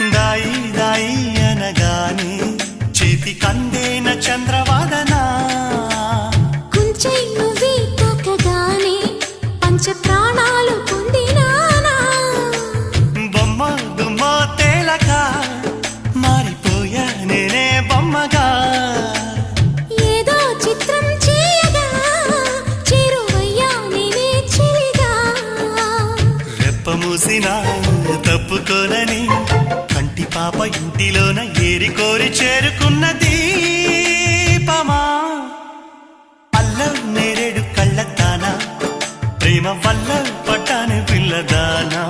దాయి దాయి అనగాని చేతి కందేన చంద్రవాదనా. కుంచె నువ్వే తాకగానే పంచప్రా చెప్పమూసినా తప్పుకోనని కంటి పాప ఇంటిలోన ఏరి కోరి చేరుకున్నది దీపమా అల్లం నేరేడు కళ్ళతానా ప్రేమ వల్ల పట్టాను పిల్లదానా?